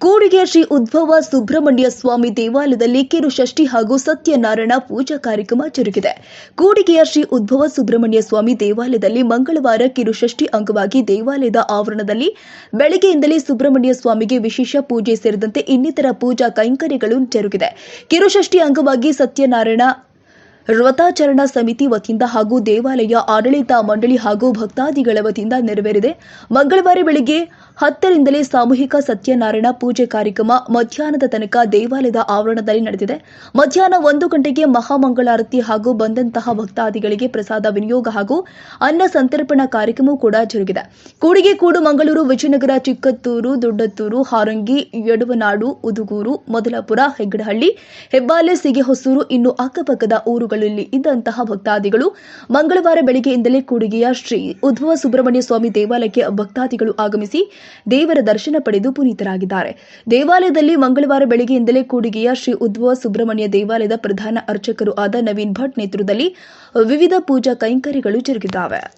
ಕೂಡಿಗೆ ಶ್ರೀ ಉದ್ಭವ ಸುಬ್ರಹ್ಮಣ್ಯ ಸ್ವಾಮಿ ದೇವಾಲಯದಲ್ಲಿ ಕಿರುಷಷ್ಠಿ ಹಾಗೂ ಸತ್ಯನಾರಾಯಣ ಪೂಜಾ ಕಾರ್ಯಕ್ರಮ ಜರುಗಿದೆ. ಕೂಡಿಗೆಯ ಶ್ರೀ ಉದ್ಭವ ಸುಬ್ರಹ್ಮಣ್ಯ ಸ್ವಾಮಿ ದೇವಾಲಯದಲ್ಲಿ ಮಂಗಳವಾರ ಕಿರುಷಷ್ಠಿ ಅಂಗವಾಗಿ ದೇವಾಲಯದ ಆವರಣದಲ್ಲಿ ಬೆಳಗ್ಗೆಯಿಂದಲೇ ಸುಬ್ರಹ್ಮಣ್ಯ ಸ್ವಾಮಿಗೆ ವಿಶೇಷ ಪೂಜೆ ಸೇರಿದಂತೆ ಇನ್ನಿತರ ಪೂಜಾ ಕೈಂಕರ್ಯಗಳು ಜರುಗಿದೆ. ಕಿರುಷಷ್ಠಿ ಅಂಗವಾಗಿ ಸತ್ಯನಾರಾಯಣ ವ್ರತಾಚರಣಾ ಸಮಿತಿ ವತಿಯಿಂದ ಹಾಗೂ ದೇವಾಲಯ ಆಡಳಿತ ಮಂಡಳಿ ಹಾಗೂ ಭಕ್ತಾದಿಗಳ ವತಿಯಿಂದ ನೆರವೇರಿದೆ. ಮಂಗಳವಾರ ಬೆಳಿಗ್ಗೆ ಹತ್ತರಿಂದಲೇ ಸಾಮೂಹಿಕ ಸತ್ಯನಾರಾಯಣ ಪೂಜೆ ಕಾರ್ಯಕ್ರಮ ಮಧ್ಯಾಹ್ನದ ತನಕ ದೇವಾಲಯದ ಆವರಣದಲ್ಲಿ ನಡೆದಿದೆ. ಮಧ್ಯಾಹ್ನ ಒಂದು ಗಂಟೆಗೆ ಮಹಾಮಂಗಳಾರತಿ ಹಾಗೂ ಬಂದಂತಹ ಭಕ್ತಾದಿಗಳಿಗೆ ಪ್ರಸಾದ ವಿನಿಯೋಗ ಹಾಗೂ ಅನ್ನ ಸಂತರ್ಪಣಾ ಕಾರ್ಯಕ್ರಮ ಕೂಡ ಜರುಗಿದೆ. ಕೂಡಿಗೆ ಕೂಡು ಮಂಗಳೂರು, ವಿಜಯನಗರ, ಚಿಕ್ಕತ್ತೂರು, ದೊಡ್ಡತ್ತೂರು, ಹಾರಂಗಿ, ಯಡವನಾಡು, ಉದುಗೂರು, ಮೊದಲಪುರ, ಹೆಗ್ಗಡಹಳ್ಳಿ, ಹೆಬ್ಬಾಲೆ, ಸಿಗೆಹೊಸೂರು ಇನ್ನು ಅಕ್ಕಪಕ್ಕದ ಊರುಗಳಲ್ಲಿ ಇದ್ದಂತಹ ಭಕ್ತಾದಿಗಳು ಮಂಗಳವಾರ ಬೆಳಗ್ಗೆಯಿಂದಲೇ ಕೂಡಿಗೆಯ ಶ್ರೀ ಉದ್ಭವ ಸುಬ್ರಹ್ಮಣ್ಯ ಸ್ವಾಮಿ ದೇವಾಲಯಕ್ಕೆ ಭಕ್ತಾದಿಗಳು ಆಗಮಿಸಿ ದೇವರ ದರ್ಶನ ಪಡೆದು ಪುನೀತರಾಗಿದ್ದಾರೆ. ದೇವಾಲಯದಲ್ಲಿ ಮಂಗಳವಾರ ಬೆಳಗ್ಗೆಯಿಂದಲೇ ಕೂಡಿಗೆಯ ಶ್ರೀ ಉದ್ಭವ ಸುಬ್ರಹ್ಮಣ್ಯ ದೇವಾಲಯದ ಪ್ರಧಾನ ಅರ್ಚಕರು ಆದ ನವೀನ್ ಭಟ್ ನೇತೃತ್ವದಲ್ಲಿ ವಿವಿಧ ಪೂಜಾ ಕೈಂಕರ್ಯಗಳು ಜರುಗಿದ್ದಾವೆ.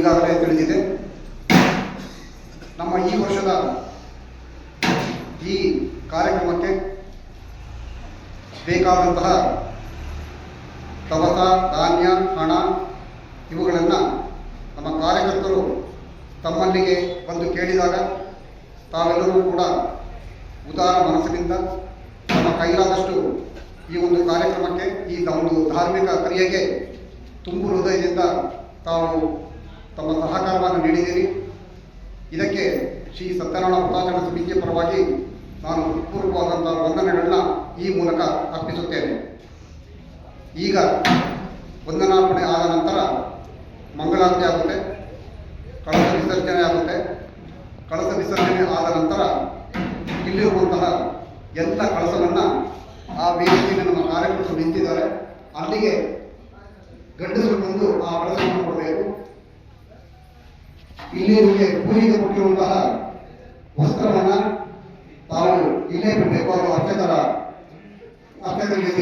ಈಗಾಗಲೇ ತಿಳಿದಿದೆ. ನಮ್ಮ ಈ ವರ್ಷದ ಈ ಕಾರ್ಯಕ್ರಮಕ್ಕೆ ಬೇಕಾದಂತಹ ತವಸ ಧಾನ್ಯ, ಹಣ ಇವುಗಳನ್ನು ನಮ್ಮ ಕಾರ್ಯಕರ್ತರು ತಮ್ಮಲ್ಲಿಗೆ ಬಂದು ಕೇಳಿದಾಗ ತಾವೆಲ್ಲರೂ ಕೂಡ ಉದಾರ ಮನಸ್ಸಿನಿಂದ ನಮ್ಮ ಕೈಲಾದಷ್ಟು ಈ ಒಂದು ಕಾರ್ಯಕ್ರಮಕ್ಕೆ, ಈ ಒಂದು ಧಾರ್ಮಿಕ ಕ್ರಿಯೆಗೆ ತುಂಬು ಹೃದಯದಿಂದ ತಾವು ತಮ್ಮ ಸಹಕಾರವನ್ನು ನೀಡಿದ್ದೀರಿ. ಇದಕ್ಕೆ ಶ್ರೀ ಸತ್ಯನಾರಾಯಣ ವ್ರತಾಚರಣ ಸಮಿತಿಯ ಪರವಾಗಿ ನಾನು ಹೃತ್ಪೂರ್ವಕವಾದಂಥ ವಂದನೆಗಳನ್ನ ಈ ಮೂಲಕ ಅರ್ಪಿಸುತ್ತೇನೆ. ಈಗ ವಂದನಾರ್ಪಣೆ ಆದ ನಂತರ ಮಂಗಳಾರತಿ ಆಗುತ್ತೆ, ಕಳಸ ವಿಸರ್ಜನೆ ಆಗುತ್ತೆ. ಕಳಸ ವಿಸರ್ಜನೆ ಆದ ನಂತರ ಇಲ್ಲಿರುವಂತಹ ಎಲ್ಲ ಕಳಸವನ್ನು ಆ ವೇದಿಕೆಯಲ್ಲಿ ನಮ್ಮ ಕಾರ್ಯಕರ್ತರು ನಿಂತಿದ್ದಾರೆ. ಅಲ್ಲಿಗೆ ಗಂಡಸರು ಬಂದು ಆ ಕಳಸವನ್ನು ಕೊಡಬೇಕು ನಿಮಗೆ ಪೂಜೆಗೆ ಕೊಟ್ಟಿರುವಂತಹ ವಸ್ತ್ರವನ್ನ ತಾವು ಇಲ್ಲೇ ಬಿಡಬೇಕು ಅದು ಅರ್ಚಕರ ಅರ್ಚಕರಿಗೆ